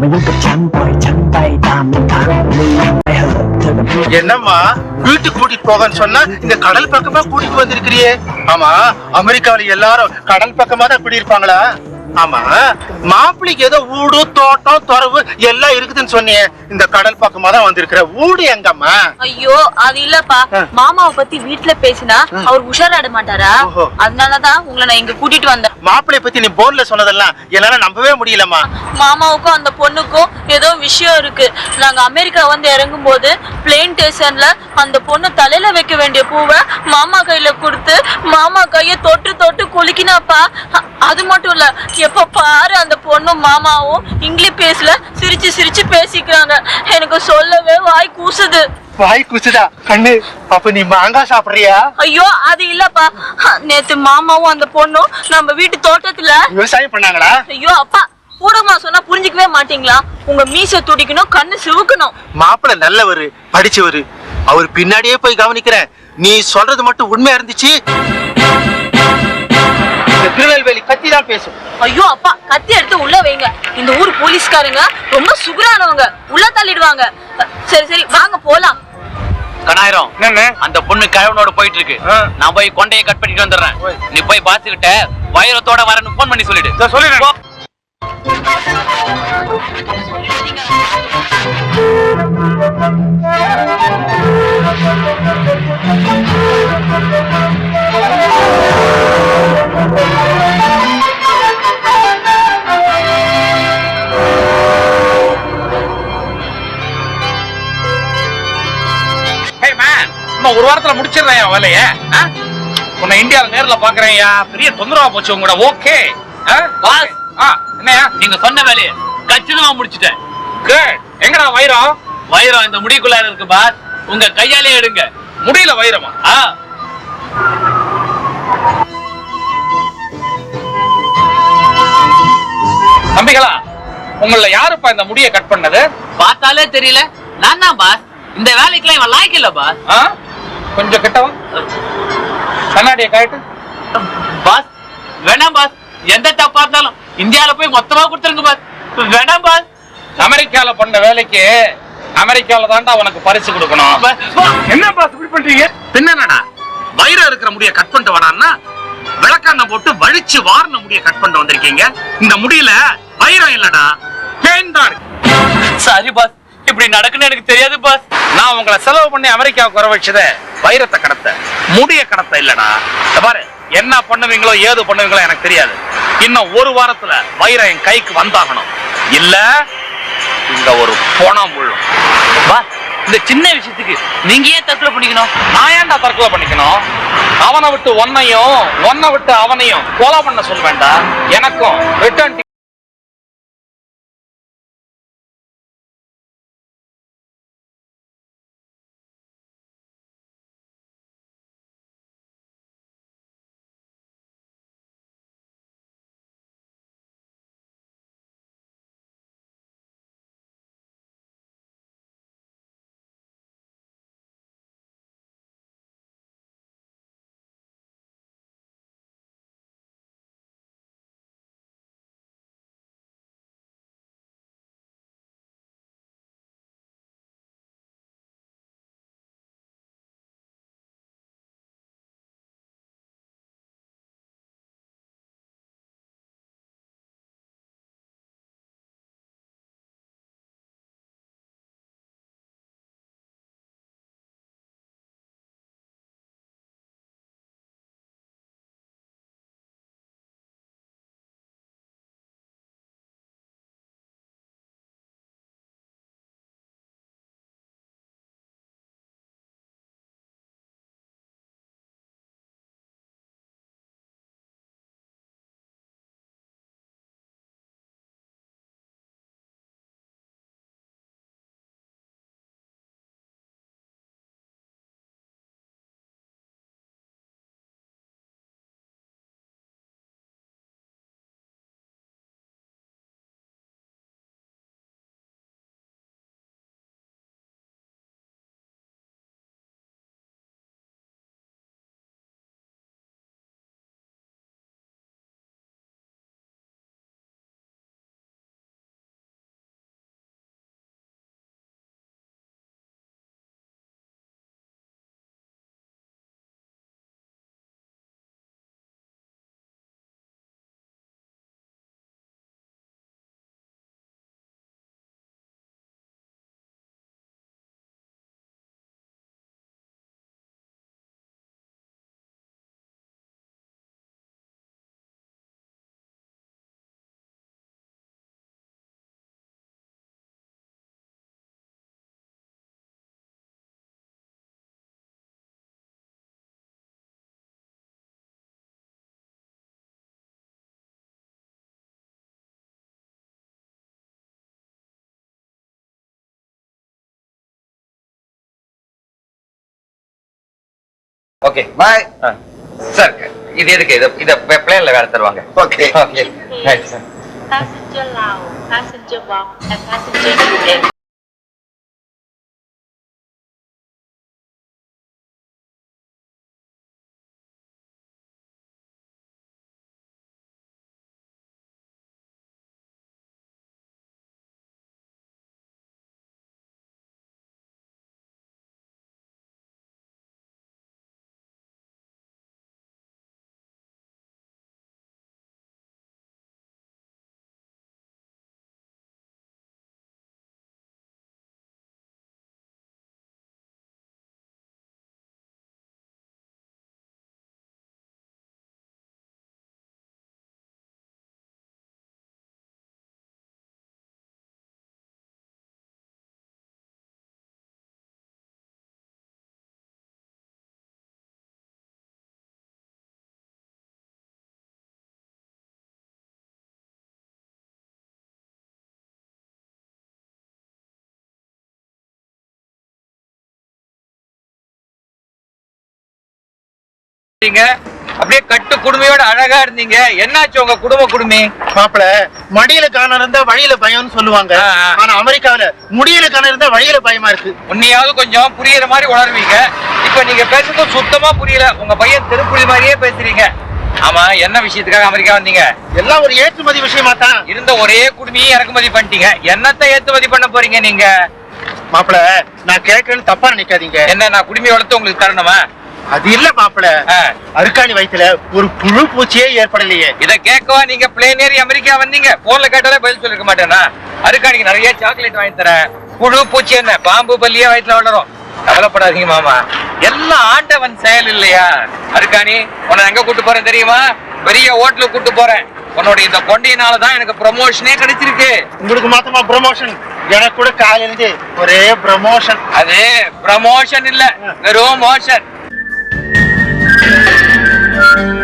มายุ่งกับฉันปล่อยฉันไปตามลำพังมึงไปเหอะเธอกับพี่ என்னம்மா வீட்டுக்கு கூட்டிட்டு போகன்னு சொன்னா இந்த கடல் பக்கமா கூட்டிட்டு வந்திருக்கிறியே ஆமா அமெரிக்காவில எல்லாரும் கடல் பக்கமா தான் குடியிருப்பாங்களா ஆமா மாப்பிள்ளைக்கு ஏதோ வீடு தோட்டம் துறவு எல்லாம் இருக்குதுன்னு சொன்னியே இந்த கடல் பக்கமா தான் வந்திருக்கிற. வீடு எங்கம்மா? ஐயோ அது இல்லப்பா. மாமாவை பத்தி வீட்ல பேசினா அவர் உஷாராட மாட்டாரா. அதனாலதான் உங்களை நான் இங்க கூட்டிட்டு வந்தேன். மாப்பிள்ளைய பத்தி நீ போன்ல சொன்னதெல்லாம் என்னால நம்பவே முடியலம்மா. மாமாவுக்கும் அந்த பொண்ணுக்கும் ஏதோ விஷயம் இருக்கு. நாங்க அமெரிக்கா வந்து இறங்கும் போது பிளேன் ஸ்டேஷன்ல அந்த பொண்ணு தலையில வைக்க வேண்டிய பூவை மாமா கையில கொடுத்து மாமா கைய தொட்டு தொட்டு குலுக்கினாப்பா. அது மட்டும் இல்ல எப்ப பாரு அந்த பொண்ணும் மாமாவும் இங்கிலீஷ் பேசல சிரிச்சு சிரிச்சு பேசிக்கிறாங்க. எனக்கு சொல்லவே வாய் கூசுது. வாய் குசுதா? கண்ணு அப்ப நீ மாங்காய் சாப்பிடுறியா? ஐயோ அது இல்லப்பா. நேத்து மாமாவும் அந்த பொண்ணும் நம்ம வீட்டு தோட்டத்துல விவசாயம் பண்ணாங்களா? ஐயோ அப்பா கூடமா சொன்னா புரிஞ்சுக்கவே மாட்டீங்களா? உங்க மீச துடிக்கணும் கண்ணு சிவுக்கணும். மாப்பிள்ளை நல்லவரு படிச்சவரு. அவர் பின்னாடியே போய் கவனிக்கிறேன். நீ சொல்றது மட்டும் உண்மையா இருந்துச்சு? தான் பேசும். ஐயோ அப்பா கத்தி எடுத்து உள்ள வைங்க. இந்த ஊர் போலீஸ்காரங்க ரொம்ப சுகுரானவங்க. உள்ள தள்ளிடுவாங்க. சரி சரி வாங்க போலாம். கணாயிரம் என்ன அந்த பொண்ணு கிழவனோட போயிட்டு இருக்கு. நான் போய் கொண்டையை கட் பண்ணிட்டு வந்துடுறேன். நீ போய் பாத்துக்கிட்ட வைரத்தோட வரேன்னு போன் பண்ணி சொல்லிடு. சொல்லிடுறேன். இன்னும் ஒரு வாரத்துல முடிச்சிடுறேன் என் வேலைய? உன்னை இந்தியால நேர்ல பாக்குறேன்யா. பெரிய தொந்தரவா போச்சு உங்களோட ஓகே. பாஸ். என்னையா நீங்க சொன்ன வேலையை கச்சிதமா முடிச்சிட்டேன். குட் எங்கடா வைரம்? வைரம் இந்த முடிக்குள்ள இருக்கு பாஸ். உங்க கையாலே எடுங்க. முடியல வைரமா? ஆ. தம்பிகளா உங்கள யாருப்பா இந்த முடிய கட் பண்ணது? பார்த்தாலே தெரியல. நான் தான் பாஸ். இந்த வேலைக்குலாம் இவன் லாய்க்கு இல்ல பாஸ். ஆ? கொஞ்சம் கிட்டவா கண்ணாடிய காட்டு பாஸ் வேணாம் பாஸ். எந்த தப்பா இருந்தாலும் இந்தியால போய் மொத்தமா கொடுத்துருங்க பாஸ். வேணாம் பாஸ். அமெரிக்கால பண்ண வேலைக்கு அமெரிக்கால தான்டா உனக்கு பரிசு கொடுக்கணும். என்ன பாஸ் இப்படி பண்றீங்க? என்னடா வைரம் இருக்கிற முடிய கட் பண்ணிட்டு வரான்னா விளக்கண்ண போட்டு வழிச்சு வாரின முடிய கட் பண்ணிட்டு வந்திருக்கீங்க. இந்த முடியல வைரம் இல்லடா பேன் தான். சாரி பாஸ் இப்படி நடக்குன்னு எனக்கு தெரியாது பாஸ். நான் உங்களை செலவு பண்ணி அமெரிக்காவுக்கு வர வச்சத வைரத்தை கடத்த முடிய கடத்த இல்லடா. பாரு என்ன பண்ணுவீங்களோ ஏது பண்ணுவீங்களோ எனக்கு தெரியாது. இன்னும் ஒரு வாரத்துல வைரம் என் கைக்கு வந்தாகணும். இல்ல இந்த ஒரு பணம் விழும் இந்த சின்ன விஷயத்துக்கு நீங்க ஏன் தற்கொலை பண்ணிக்கணும்? நான் ஏன்டா தற்கொலை பண்ணிக்கணும்? அவனை விட்டு ஒன்னையும் ஒன்னை விட்டு அவனையும் கொலை பண்ண சொல்வேன்டா. எனக்கும் ரிட்டர்ன் ஓகே பாய் சார் இது எதுக்கு இத இத பிளேன்ல வேற தருவாங்க okay okay right sir Passenger Wang, and passenger. அப்படியே கட்டு குடுமையோட அழகா இருந்தீங்க. என்னாச்சு உங்க குடும்ப குடுமி? மாப்பிள மடியில காண இருந்தா வழியில பயம்னு சொல்லுவாங்க. ஆனா அமெரிக்காவில முடியல காண இருந்தா வழியில பயமா இருக்கு. உன்னையாவது கொஞ்சம் புரியுற மாதிரி உணர்வீங்க. இப்ப நீங்க பேசுறது சுத்தமா புரியல. உங்க பையன் திருப்புலி மாதிரியே பேசுறீங்க. ஆமா என்ன விஷயத்துக்காக அமெரிக்கா வந்தீங்க? எல்லாம் ஒரு ஏற்றுமதி விஷயமா தான். இருந்த ஒரே குடுமையும் இறக்குமதி பண்ணிட்டீங்க. என்னத்தை ஏற்றுமதி பண்ண போறீங்க நீங்க? மாப்பிள நான் கேட்கறேன்னு தப்பா நினைக்காதீங்க. என்ன நான் குடுமி வளர்த்து உங்களுக்கு தரணுமா? அது இல்ல மாப்பிள. அருக்காணி வயித்துல ஒரு புழு பூச்சியே ஏற்படலையே. இத கேட்கவா நீங்க பிளேன் ஏறி அமெரிக்கா வந்தீங்க. போன்ல கேட்டாலே பதில் சொல்லிருக்க மாட்டேனா அருக்காணிக்கு நிறைய சாக்லேட் வாங்கி தரேன். புழு பூச்சி என்ன? பாம்பு பல்லியே வயிற்றுல வளரும். கவலைப்படாதீங்க மாமா. எல்லாம் ஆண்டவன் செயல் இல்லையா? அருக்காணி உன்னை எங்க கூட்டு போறேன் தெரியுமா? பெரிய ஹோட்டலுக்கு கூட்டு போறேன். உன்னோட இந்த கொண்டையினால தான் எனக்கு ப்ரமோஷனே கிடைச்சிருக்கு. உங்களுக்கு மாத்தமா ப்ரமோஷன் எனக்கு கூட காலையில இருந்து ஒரே ப்ரமோஷன் அது ப்ரமோஷன் இல்ல. வெறும் மோஷன் thank you.